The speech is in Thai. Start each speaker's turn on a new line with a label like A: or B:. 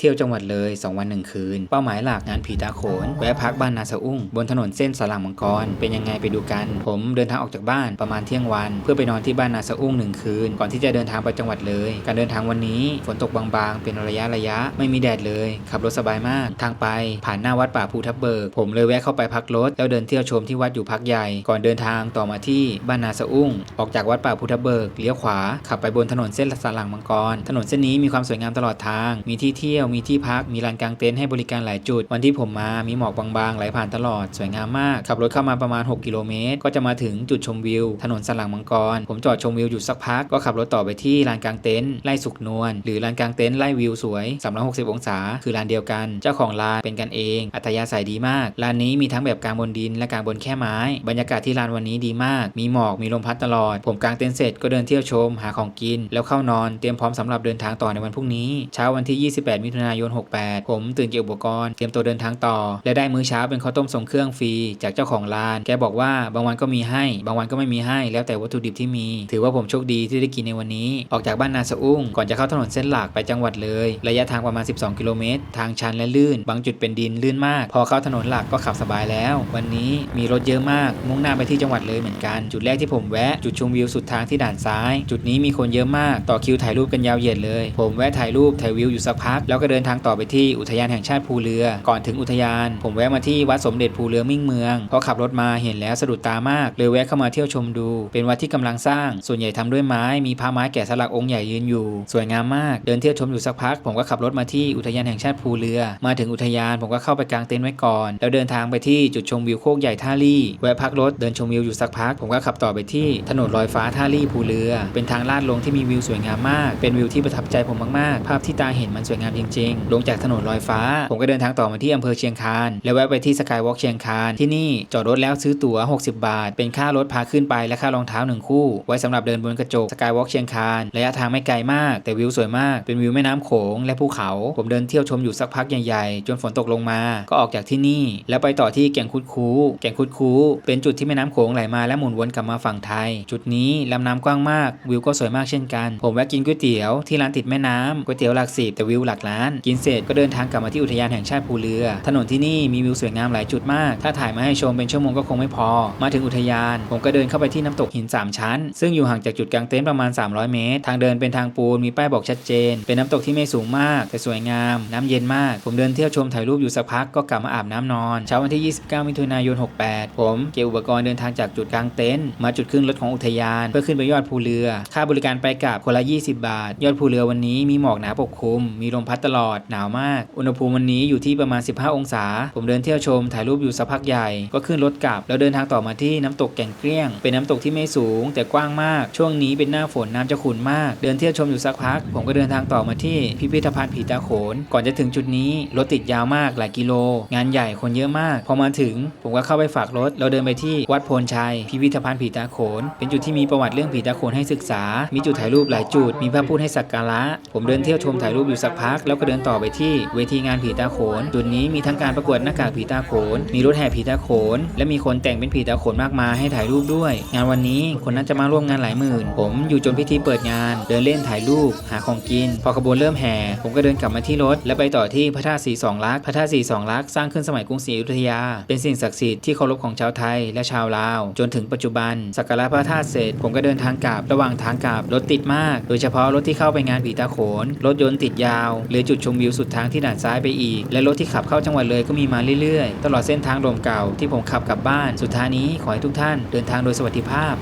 A: เที่ยวจังหวัดเลย 2 วัน 1 คืน เป้าหมายหลักงานผีตาโขน แวะพักบ้านนาสะอุ้ง บนถนนเส้นสลังมังกร เป็นยังไงไปดูกัน ผมเดินทางออกจากบ้านประมาณเที่ยงวัน เพื่อไปนอนที่บ้านนาสะอุ้งหนึ่งคืน ก่อนที่จะเดินทางไปจังหวัดเลย การเดินทางวันนี้ฝนตกบางๆ เป็นระยะระยะ ไม่มีแดดเลย ขับรถสบายมาก ทางไปผ่านหน้าวัดป่าภูทับเบิก ผมเลยแวะเข้าไปพักรถแล้วเดินเที่ยวชมที่วัดอยู่พักใหญ่ ก่อนเดินทางต่อมาที่บ้านนาสะอุ้ง ออกจากวัดป่าภูทับเบิกเลี้ยวขวาขับไปบนถนนเส้นสลังมังกร ถนนเส้นนี้มีความสวยงามตลอดทาง มีที่เที่ยวมีที่พัก มีลานกางเต็นท์ให้บริการหลายจุด วันที่ผมมา มีหมอกบางๆไหลผ่านตลอด สวยงามมาก ขับรถเข้ามาประมาณ 6 กิโลเมตร ก็จะมาถึงจุดชมวิว ถนนสลังมังกร ผมจอดชมวิวอยู่สักพัก ก็ขับรถต่อไปที่ลานกางเต็นท์ไล่สุกนวล หรือลานกางเต็นท์ไล่วิวสวย 360 องศา คือลานเดียวกัน เจ้าของลานเป็นกันเอง อัธยาศัยดีมาก ลานนี้มีทั้งแบบกลางบนดินและกลางบนแค่ไม้ บรรยากาศที่ลานวันนี้ดีมาก มีหมอก มีลมพัดตลอด ผมกางเต็นท์เสร็จก็เดินเที่ยวชม หาของกิน แล้วเข้านอน เตรียมพร้อมสำหรับเดินทางต่อในวันพรุ่งนี้ เช้าวันที่ 28 มิถุนายน 68 ผมตื่นเก็บอุปกรณ์ เตรียมตัวเดินทางต่อ และได้มื้อเช้าเป็นข้าวต้มทรงเครื่องฟรีจากเจ้าของร้าน แกบอกว่าบางวันก็มีให้ บางวันก็ไม่มีให้ แล้วแต่วัตถุดิบที่มี ถือว่าผมโชคดีที่ได้กินในวันนี้ ออกจากบ้านนาสะอุ้ง ก่อนจะเข้าถนนเส้นหลักไปจังหวัดเลย ระยะทางประมาณ 12 กิโลเมตร ทางชันและลื่น บางจุดเป็นดินลื่นมาก พอเข้าถนนหลักก็ขับสบายแล้ว วันนี้มีรถเยอะมาก มุ่งหน้าไปที่จังหวัดเลยเหมือนกัน จุดแรกที่ผมแวะ จุดชมวิวสุดทางที่ด่านซ้าย จุดนี้มีคนเยอะมาก ต่อคิวถ่ายรูปกันยาวเหยียดเลย ผมแวะถ่ายรูปถ่ายวิวอยู่สักพักแล้วก็เดินทางต่อไปที่อุทยานแห่งชาติภูเรือ ก่อนถึงอุทยาน ผมแวะมาที่วัดสมเด็จภูเรือมิ่งเมืองพอขับรถมาเห็นแล้วสะดุดตามากเลยแวะเข้ามาเที่ยวชมดู เป็นวัดที่กำลังสร้าง ส่วนใหญ่ทำด้วยไม้มีพระไม้แกะสลักองค์ใหญ่ยืนอยู่ สวยงามมาก เดินเที่ยวชมอยู่สักพัก ผมก็ขับรถมาที่อุทยานแห่งชาติภูเรือ มาถึงอุทยานผมก็เข้าไปกางเต็นท์ไว้ก่อน แล้วเดินทางไปที่จุดชมวิวโคกใหญ่ท่าลี่แวะพักรถเดินชมวิวอยู่สักพัก ผมก็ขับต่อไปที่ถนนลอยฟ้าท่าลี่ภูเรือ เป็นทางลาดลงที่มีวิวสวยงามมาก เป็นวิวที่ประทับใจผมมากๆ ภาพที่ตาเห็นมันสวยงามจริงๆลงจากถนนลอยฟ้า ผมก็เดินทางต่อมาที่อำเภอเชียงคาน แล้วแวะไปที่สกายวอล์กเชียงคาน ที่นี่จอดรถแล้วซื้อตั๋ว 60 บาท เป็นค่ารถพาขึ้นไปและค่ารองเท้าหนึ่งคู่ ไว้สำหรับเดินบนกระจกสกายวอล์กเชียงคานระยะทางไม่ไกลมาก แต่วิวสวยมาก เป็นวิวแม่น้ำโขงและภูเขา ผมเดินเที่ยวชมอยู่สักพักใหญ่ๆ จนฝนตกลงมา ก็ออกจากที่นี่ แล้วไปต่อที่แก่งคุดคูแก่งคุดคูเป็นจุดที่แม่น้ำโขงไหลมาและหมุนวนกลับมาฝั่งไทย จุดนี้ลำน้ำกว้างมาก วิวก็สวยมากเช่นกัน ผมแวะกินก๋วยเตี๋ยวที่ร้านติดแม่น้ำก๋วยเตี๋ยวหลักสิบแต่วิวหลักล้านกินเสร็จก็เดินทางกลับมาที่อุทยานแห่งชาติภูเรือ ถนนที่นี่มีวิวสวยงามหลายจุดมาก ถ้าถ่ายมาให้ชมเป็นชั่วโมงก็คงไม่พอ มาถึงอุทยาน ผมก็เดินเข้าไปที่น้ำตกหินสามชั้น ซึ่งอยู่ห่างจากจุดกลางเต็นท์ประมาณ 300 เมตร ทางเดินเป็นทางปูน มีป้ายบอกชัดเจน เป็นน้ำตกที่ไม่สูงมาก แต่สวยงาม น้ำเย็นมาก ผมเดินเที่ยวชมถ่ายรูปอยู่สักพักก็กลับมาอาบน้ำนอน เช้าวันที่ 29 มิถุนายน 68 ผมเก็บอุปกรณ์เดินทางจากจุดกลางเต็นท์มาจุดขึ้นรถของอุทยาน เพื่อขึ้นไปยอดภูเรือ ค่าบริการไปกลับคนละ 20 บาท ยอดภูเรือวันนี้มีหมอกหนาปกคลุม มีลมพัดตลอดหนาวมาก อุณหภูมิวันนี้อยู่ที่ประมาณ 15 องศา ผมเดินเที่ยวชมถ่ายรูปอยู่สักพักใหญ่ ก็ขึ้นรถกลับ แล้วเดินทางต่อมาที่น้ำตกแก่งเกลี้ยง เป็นน้ำตกที่ไม่สูง แต่กว้างมาก ช่วงนี้เป็นหน้าฝนน้ำจะขุ่นมาก เดินเที่ยวชมอยู่สักพัก ผมก็เดินทางต่อมาที่พิพิธภัณฑ์ผีตาโขน ก่อนจะถึงจุดนี้รถติดยาวมากหลายกิโล งานใหญ่คนเยอะมาก พอมาถึง ผมก็เข้าไปฝากรถ เราเดินไปที่วัดโพนชัย พิพิธภัณฑ์ผีตาโขน เป็นจุดที่มีประวัติเรื่องผีตาโขนให้ศึกษา มีจุดถ่ายรูปหลายจุด มีพระพูดให้สักการะ ผมเดินเที่ยวชมถ่ายรูปอยู่สักพักแล้วก็เดินต่อไปที่เวทีงานผีตาโขน จุดนี้มีทั้งการประกวดหน้ากากผีตาโขน มีรถแห่ผีตาโขน และมีคนแต่งเป็นผีตาโขนมากมายให้ถ่ายรูปด้วย งานวันนี้คนน่าจะมาร่วมงานหลายหมื่น ผมอยู่จนพิธีเปิดงาน เดินเล่นถ่ายรูป หาของกิน พอขบวนเริ่มแห่ ผมก็เดินกลับมาที่รถ และไปต่อที่พระธาตุสีสองลักษณ์พระธาตุสีสองลักษณ์สร้างขึ้นสมัยกรุงศรีอยุธยา เป็นสิ่งศักดิ์สิทธิ์ที่เคารพของชาวไทยและชาวลาว จนถึงปัจจุบันสักการะพระธาตุเสร็จ ผมก็เดินทางกลับระหว่างทางกลับรถติดมาก โดยเฉพาะรถที่เข้าไปงานผีตาโขนรถยนต์ติดยาวหลือจุดชมวิวสุดทางที่ด่านซ้ายไปอีก และรถที่ขับเข้าจังหวัดเลยก็มีมาเรื่อยๆ ตลอดเส้นทางโดมเก่าที่ผมขับกลับบ้าน สุดท้ายนี้ขอให้ทุกท่านเดินทางโดยสวัสดิภาพ